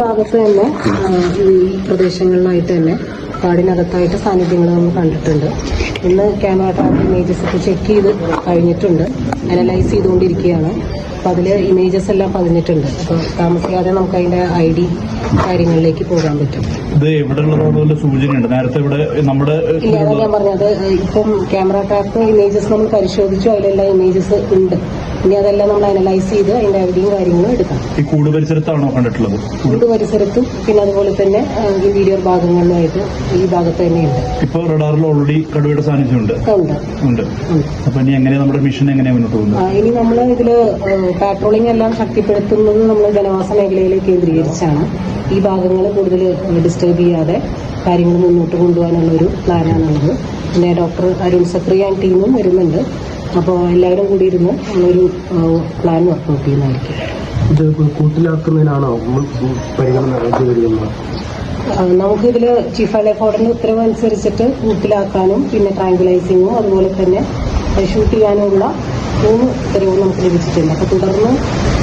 ഭാഗത്ത് തന്നെ ഈ പ്രദേശങ്ങളിലായിട്ട് തന്നെ കാടിനകത്തായിട്ട് സാന്നിധ്യങ്ങൾ നമ്മൾ കണ്ടിട്ടുണ്ട്. ഇന്ന് ക്യാമറ ട്രാപ്പ് ഇമേജസ് ഒക്കെ ചെക്ക് ചെയ്ത് കഴിഞ്ഞിട്ടുണ്ട്. അനലൈസ് ചെയ്തുകൊണ്ടിരിക്കുകയാണ്. അപ്പോൾ അതിൽ ഇമേജസ് എല്ലാം പതിഞ്ഞിട്ടുണ്ട്. അപ്പോൾ താമസിക്കാതെ നമുക്ക് അതിന്റെ ഐ ഡി കാര്യങ്ങളിലേക്ക് പോകാൻ പറ്റും. ഇത് ഉള്ളതുള്ള സൂചനയുണ്ട്? നേരത്തെ ഇവിടെ നമ്മുടെ ഞാൻ പറഞ്ഞത്. ഇപ്പം ക്യാമറ ട്രാപ്പ് ഇമേജസ് നമ്മൾ പരിശോധിച്ചു. അതിലെല്ലാം ഇമേജസ് ഉണ്ട്. ഇനി അതെല്ലാം നമ്മൾ അനലൈസ് ചെയ്ത് അതിന്റെ ഐഡിയും കാര്യങ്ങളും എടുക്കാം. ഈ കൂട് പരിസരത്താണോ കണ്ടിട്ടുള്ളത്? കൂട് പരിസരത്തും പിന്നെ അതുപോലെ തന്നെ ഇന്റീരിയർ ഈ വീഡിയോ ഭാഗങ്ങളിലുമായിട്ട് ഈ ഭാഗത്ത് തന്നെയുണ്ട്. ഇപ്പൊ റഡാറിൽ ഓൾറെഡി കടുവയുടെ സാന്നിധ്യം ഉണ്ട് ഉണ്ട്. ഉണ്ട്. അപ്പൊ ഇനി എങ്ങനെ നമ്മുടെ മിഷൻ എങ്ങനെ മുന്നോട്ട് പോകുന്നത്? ഇനി നമ്മൾ ഇതിൽ പാട്രോളിംഗ് എല്ലാം ശക്തിപ്പെടുത്തുന്നത് നമ്മൾ ജനവാസ മേഖലയിലേക്ക് കേന്ദ്രീകരിച്ചാണ്. ഈ ഭാഗങ്ങൾ കൂടുതൽ ഡിസ്റ്റർബ് ചെയ്യാതെ കാര്യങ്ങൾ മുന്നോട്ട് കൊണ്ടുപോകാനുള്ള ഒരു പ്ലാനാണുള്ളത് പിന്നെ ഡോക്ടർ അരുൺ സക്രിയ ആൻഡ് ടീമും വരുന്നുണ്ട്. അപ്പോൾ എല്ലാവരും കൂടി ഇരുന്ന് നമ്മളൊരു പ്ലാൻ വർക്കൗട്ട് ചെയ്യുന്നതായിരിക്കും. ഇത് കൂട്ടിലാക്കുന്നതിനാണോ? പരിഗണന നമുക്കിതിൽ ചീഫ് വൈൽഡ് ഓർഡറിന്റെ ഉത്തരവ് അനുസരിച്ചിട്ട് കൂട്ടിലാക്കാനും പിന്നെ ട്രാങ്കുലൈസിങ്ങും അതുപോലെ തന്നെ ഷൂട്ട് ചെയ്യാനുമുള്ള മൂന്ന് ഉത്തരവും നമുക്ക് ലഭിച്ചിട്ടുണ്ട്. അപ്പോൾ തുടർന്ന്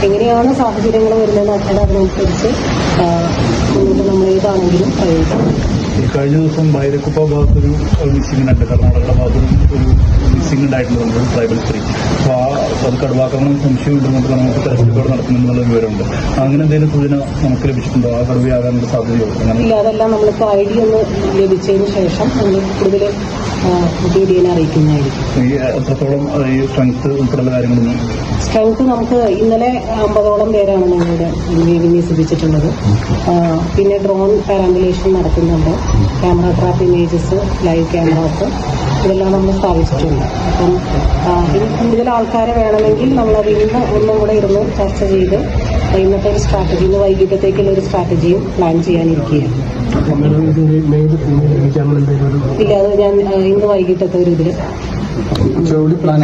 എങ്ങനെയാണ് സാഹചര്യങ്ങൾ വരുന്നത് അതിനനുസരിച്ച് മുന്നോട്ട് നമ്മൾ ഏതാണെങ്കിലും പ്രയോഗിക്കണം ഈ കഴിഞ്ഞ ദിവസം ഭൈരക്കുപ്പ ഭാഗത്തൊരു മിസ്സിംഗ് ഉണ്ട്. കർണാടകയുടെ ഭാഗത്തൊരു ഒരു മിസ്സിംഗ് ഉണ്ടായിട്ടുണ്ട്. ട്രൈബൽ സ്ത്രീ അപ്പൊ ആ അത് കടുവാക്രമണം സംശയമുണ്ടെന്നുണ്ട് നമുക്ക് തെരഞ്ഞെടുപ്പ് നടത്തുമെന്നുള്ള വിവരമുണ്ട്. അങ്ങനെ എന്തെങ്കിലും സൂചന നമുക്ക് ലഭിച്ചിട്ടുണ്ടോ? ആ കടുവയാകാനുള്ള സാധ്യതയോ അങ്ങനെ അതെല്ലാം നമ്മളിപ്പോൾ ഐ ഡി ഒന്ന് ലഭിച്ചതിന് ശേഷം കൂടുതൽ അറിയിക്കുന്നതായിരിക്കും. സ്ട്രെങ്ത് നമുക്ക് ഇന്നലെ അമ്പതോളം പേരാണ് ഞങ്ങളുടെ വിന്യസിപ്പിച്ചിട്ടുള്ളത് പിന്നെ ഡ്രോൺ പാരാമ്പുലേഷൻ നടത്തുന്നുണ്ട് camera trap images live cameras ഇതെല്ലാം നമ്മൾ സ്ഥാപിച്ചിട്ടുണ്ട്. അപ്പം ഇനി കൂടുതൽ ആൾക്കാരെ വേണമെങ്കിൽ നമ്മളത് ഇന്ന് ഒന്നും കൂടെ ഇരുന്ന് ചർച്ച ചെയ്ത് ഇന്നത്തെ ഒരു സ്ട്രാറ്റജി ഇന്ന് വൈകിട്ടത്തേക്കുള്ള ഒരു സ്ട്രാറ്റജിയും പ്ലാൻ ചെയ്യാനിരിക്കുകയാണ്. ഇല്ല അത് ഞാൻ ഇന്ന് വൈകിട്ടത്തെ ഒരു ഇതിൽ ജോലി പ്ലാൻ